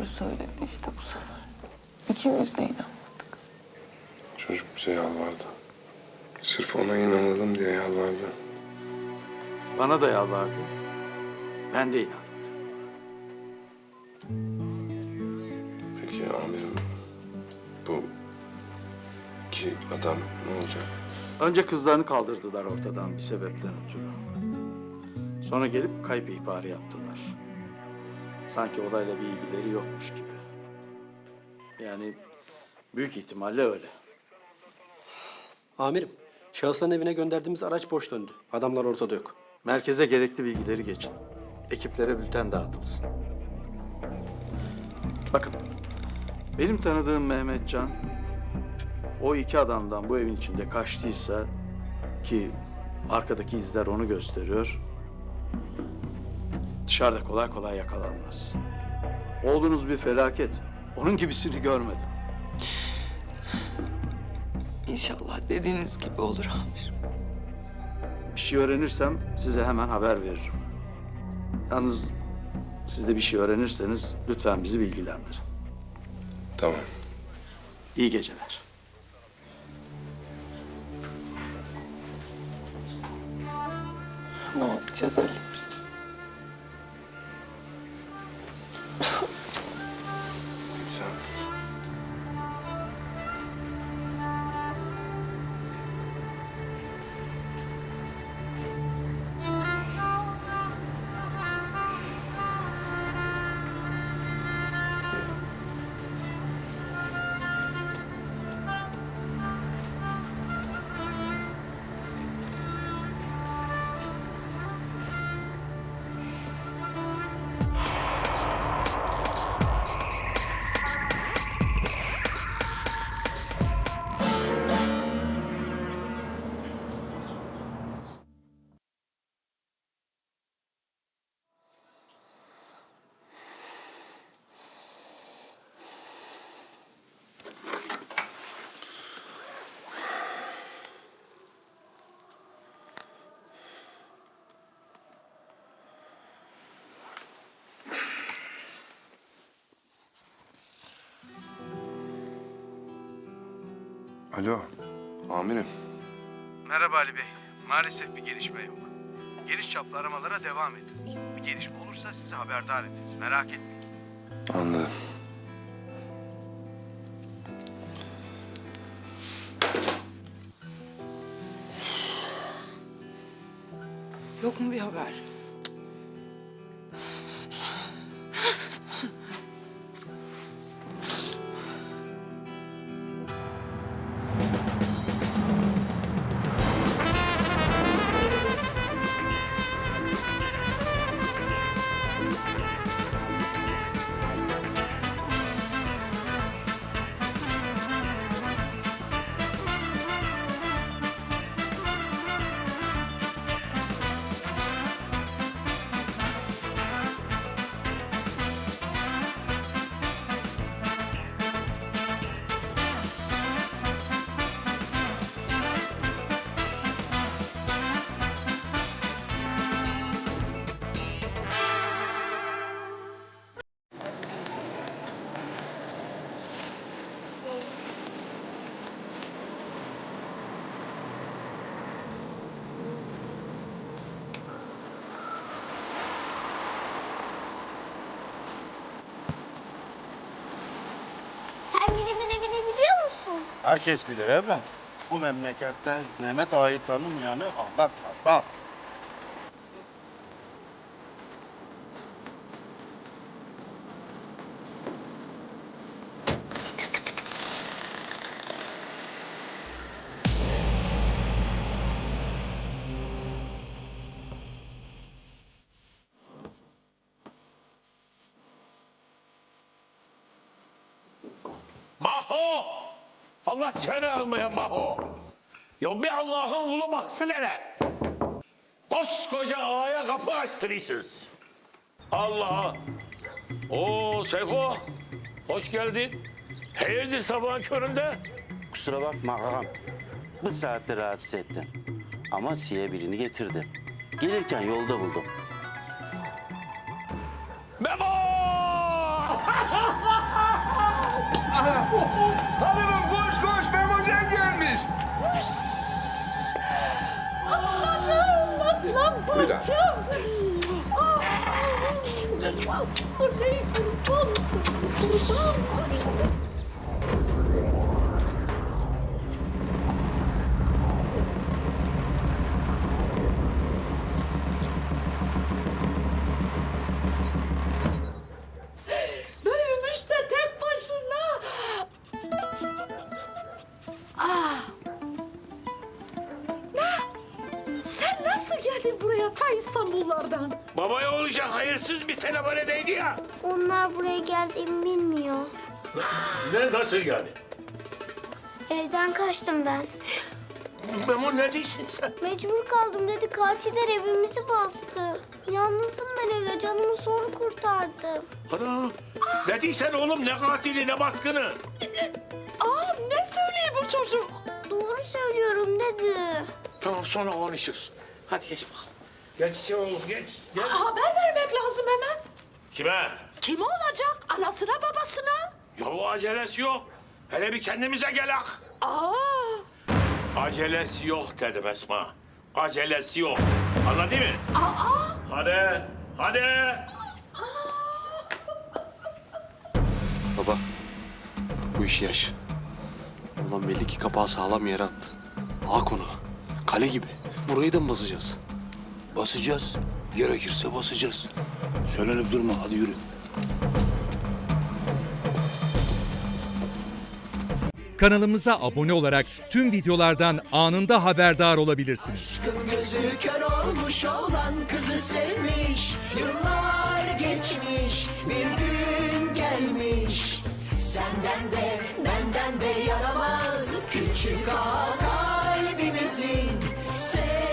doğru söyledi işte bu sefer. İkimiz de inanmadık. Çocuk bize yalvardı. Sırf ona inanalım diye yalvardı. Bana da yalvardı. Ben de inandım. Peki amirim bu iki adam ne olacak? Önce kızlarını kaldırdılar ortadan bir sebepten ötürü. Sonra gelip kayıp ihbarı yaptılar. Sanki olayla bir ilgileri yokmuş gibi. Yani büyük ihtimalle öyle. Amirim, şahısların evine gönderdiğimiz araç boş döndü. Adamlar ortada yok. Merkeze gerekli bilgileri geçin. Ekiplere bülten dağıtılsın. Bakın, benim tanıdığım Mehmetcan, o iki adamdan bu evin içinde kaçtıysa ki arkadaki izler onu gösteriyor, dışarıda kolay kolay yakalanmaz. Oğlunuz bir felaket. Onun gibisini görmedim. İnşallah dediğiniz gibi olur amirim. Bir şey öğrenirsem size hemen haber veririm. Yalnız siz de bir şey öğrenirseniz lütfen bizi bilgilendirin. Tamam. İyi geceler. Ne yapacağız Ali? Alo, amirim. Merhaba Ali Bey. Maalesef bir gelişme yok. Geniş çaplı aramalara devam ediyoruz. Bir gelişme olursa sizi haberdar ederiz. Merak etmeyin. Anladım. Yok mu bir haber? Herkes bilir evet. Bu memlekette Mehmet Ağa'yı tanımayanı Allah tanır. Maho! Allah seni almaya Maho! Ya bir Allah'ın kulu baksın hele! Koskoca ağaya kapı açtırıyorsunuz. Allah! Oo Seyfo! Hoş geldin. Hayırdır sabahın köründe? Kusura bakma ağam. Bu saatte rahatsız ettim. Ama size birini getirdim. Gelirken yolda buldum. Memo! Aslanım, aslan Buyurun. parçam. Ah, Orayı kurban olsun, kurban. Nasıl geldin buraya ta İstanbullardan? Babaya olacak hayırsız bir telefon edeydi ya. Onlar buraya geldiğimi bilmiyor. Ne nasıl yani? Evden kaçtım ben. Memo ne diyorsun sen? Mecbur kaldım dedi katiller evimizi bastı. Yalnızdım ben evde canımı zor kurtardım. Ana ne diyorsun oğlum ne katili ne baskını? Aa ne söylüyor bu çocuk? Doğru söylüyorum dedi. Tamam sonra konuşuruz. Hadi geç bakalım. Geç oğlum geç. Gel. Haber vermek lazım hemen. Kime? Kime olacak? Anasına babasına? Ya o acelesi yok. Hele bir kendimize gelak. Aa Acelesi yok dedim Esma. Acelesi yok. Anladın mı? aa Hadi. Hadi. Baba, bu iş yaş. Ulan belli ki kapağı sağlam yere attı. Ağa konu. Kale gibi. Burayı da mı basacağız? Basacağız. Gerekirse basacağız. Söylenip durma hadi yürü. Kanalımıza abone olarak tüm videolardan anında haberdar olabilirsiniz. gözü kör olmuş olan kızı sevmiş. Yıllar geçmiş bir gün gelmiş. Senden de benden de yaramaz küçük ağa Say